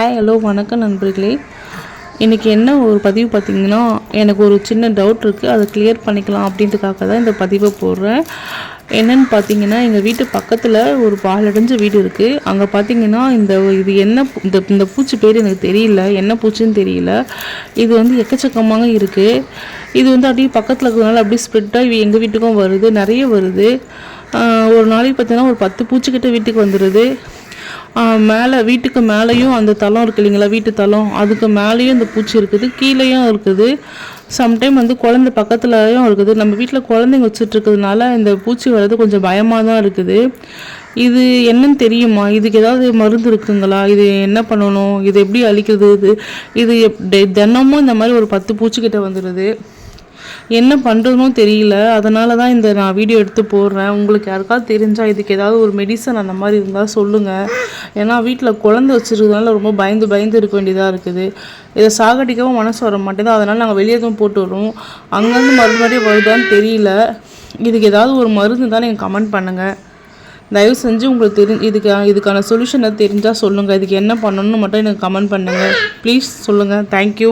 Hi hello வணக்கம் நண்பர்களே. இன்றைக்கி என்ன ஒரு பதிவு பார்த்திங்கன்னா எனக்கு ஒரு சின்ன டவுட் இருக்குது அதை கிளியர் பண்ணிக்கலாம் அப்படின்றதுக்காக தான் இந்த பதிவை போடுறேன். என்னன்னு பார்த்தீங்கன்னா எங்கள் வீட்டு பக்கத்தில் ஒரு பாலடைஞ்ச வீடு இருக்குது அங்கே பார்த்தீங்கன்னா இந்த இது என்ன இந்த இந்த பூச்சி பேர் எனக்கு தெரியல. என்ன பூச்சின்னு தெரியல. இது வந்து எக்கச்சக்கமாக இருக்குது இது வந்து அப்படியே பக்கத்தில் இருக்கிறதுனால அப்படியே ஸ்ப்ரெட்டாக எங்கள் வீட்டுக்கும் வருது. நிறைய வருது. ஒரு நாளைக்கு பார்த்தீங்கன்னா ஒரு பத்து பூச்சிக்கிட்ட வீட்டுக்கு வந்துடுது மேலே வீட்டுக்கு மேலேயும் அந்த தளம் இருக்கு இல்லைங்களா வீட்டு தளம். அதுக்கு மேலேயும் இந்த பூச்சி இருக்குது கீழேயும் இருக்குது. சம்டைம் வந்து குழந்தை பக்கத்துலயும் இருக்குது. நம்ம வீட்டில் குழந்தைங்க வச்சுட்டு இருக்கிறதுனால இந்த பூச்சி வர்றது கொஞ்சம் பயமாக தான் இருக்குது. இது என்னன்னு தெரியுமா? இதுக்கு ஏதாவது மருந்து இருக்குங்களா? இது என்ன பண்ணணும்? இது எப்படி அழிக்கிறது? இது இது எப்- டெ- தினமும் இந்த மாதிரி ஒரு பத்து பூச்சிக்கிட்ட வந்துடுது என்ன பண்ணுறதுனும் தெரியல. அதனால தான் இந்த நான் வீடியோ எடுத்து போடுறேன். உங்களுக்கு யாருக்காவது தெரிஞ்சால் இதுக்கு ஏதாவது ஒரு மெடிசன் அந்த மாதிரி இருந்தால் சொல்லுங்கள் ஏன்னா வீட்டில் குழந்தை வச்சுருக்கனால ரொம்ப பயந்து பயந்து இருக்க வேண்டியதாக இருக்குது. இதை சாகடிக்கவும் மனசு வர மாட்டேங்குது. அதனால் நாங்கள் வெளியே தான் போட்டு வரோம் அங்கேருந்து மறுபடியும் வருதான்னு தெரியல. இதுக்கு ஏதாவது ஒரு மருந்து தான் நீங்கள் கமெண்ட் பண்ணுங்கள் தயவு செஞ்சு உங்களுக்கு தெரி இதுக்கு இதுக்கான சொல்யூஷனை தெரிஞ்சால் சொல்லுங்கள் இதுக்கு என்ன பண்ணணும்னு மட்டும் எனக்கு கமெண்ட் பண்ணுங்கள் ப்ளீஸ் சொல்லுங்கள் தேங்க்யூ